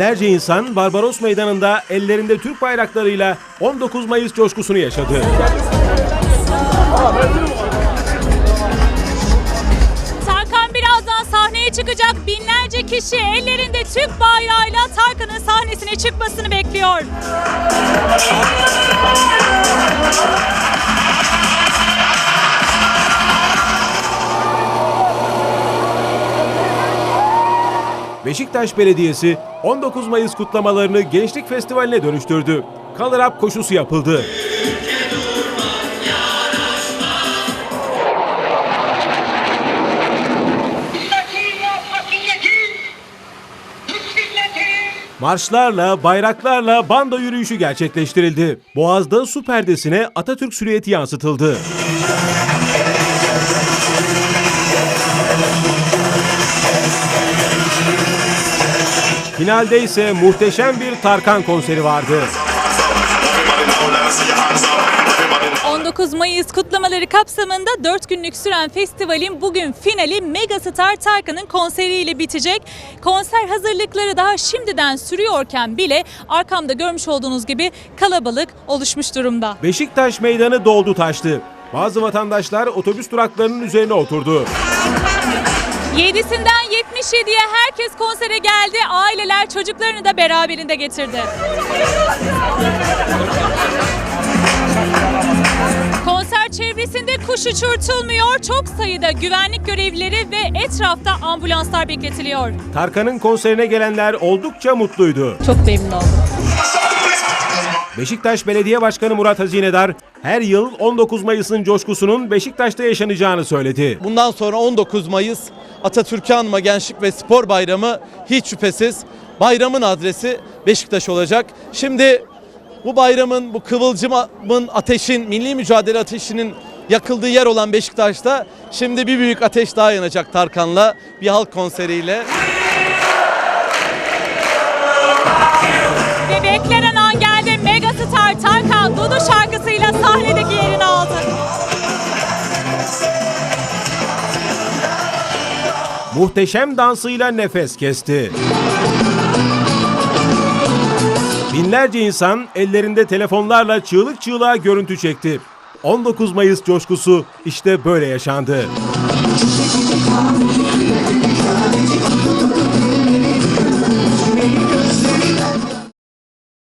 Binlerce insan Barbaros Meydanı'nda ellerinde Türk bayraklarıyla 19 Mayıs coşkusunu yaşadı. Tarkan birazdan sahneye çıkacak. Binlerce kişi ellerinde Türk bayrağıyla Tarkan'ın sahnesine çıkmasını bekliyor. Beşiktaş Belediyesi 19 Mayıs kutlamalarını Gençlik Festivali'ne dönüştürdü. Color Up koşusu yapıldı. Marşlarla, bayraklarla banda yürüyüşü gerçekleştirildi. Boğaz'da su perdesine Atatürk silüeti yansıtıldı. Finalde ise muhteşem bir Tarkan konseri vardı. 19 Mayıs kutlamaları kapsamında 4 günlük süren festivalin bugün finali Megastar Tarkan'ın konseriyle bitecek. Konser hazırlıkları daha şimdiden sürüyorken bile arkamda görmüş olduğunuz gibi kalabalık oluşmuş durumda. Beşiktaş meydanı doldu taştı. Bazı vatandaşlar otobüs duraklarının üzerine oturdu. 7'sinden 77'ye herkes konsere geldi. Aileler çocuklarını da beraberinde getirdi. Konser çevresinde kuş uçurtulmuyor. Çok sayıda güvenlik görevlileri ve etrafta ambulanslar bekletiliyor. Tarkan'ın konserine gelenler oldukça mutluydu. Çok memnun oldum. Beşiktaş Belediye Başkanı Murat Hazinedar her yıl 19 Mayıs'ın coşkusunun Beşiktaş'ta yaşanacağını söyledi. Bundan sonra 19 Mayıs Atatürk'ü anma Gençlik ve Spor Bayramı hiç şüphesiz bayramın adresi Beşiktaş olacak. Şimdi bu bayramın, bu kıvılcımın, ateşin, milli mücadele ateşinin yakıldığı yer olan Beşiktaş'ta şimdi bir büyük ateş daha yanacak Tarkan'la bir halk konseriyle. Ve beklenen an geldi. Megastar Tarkan Dudu şarkısıyla sahnedeki yerini aldı. Muhteşem dansıyla nefes kesti. Binlerce insan ellerinde telefonlarla çığlık çığlığa görüntü çekti. 19 Mayıs coşkusu işte böyle yaşandı.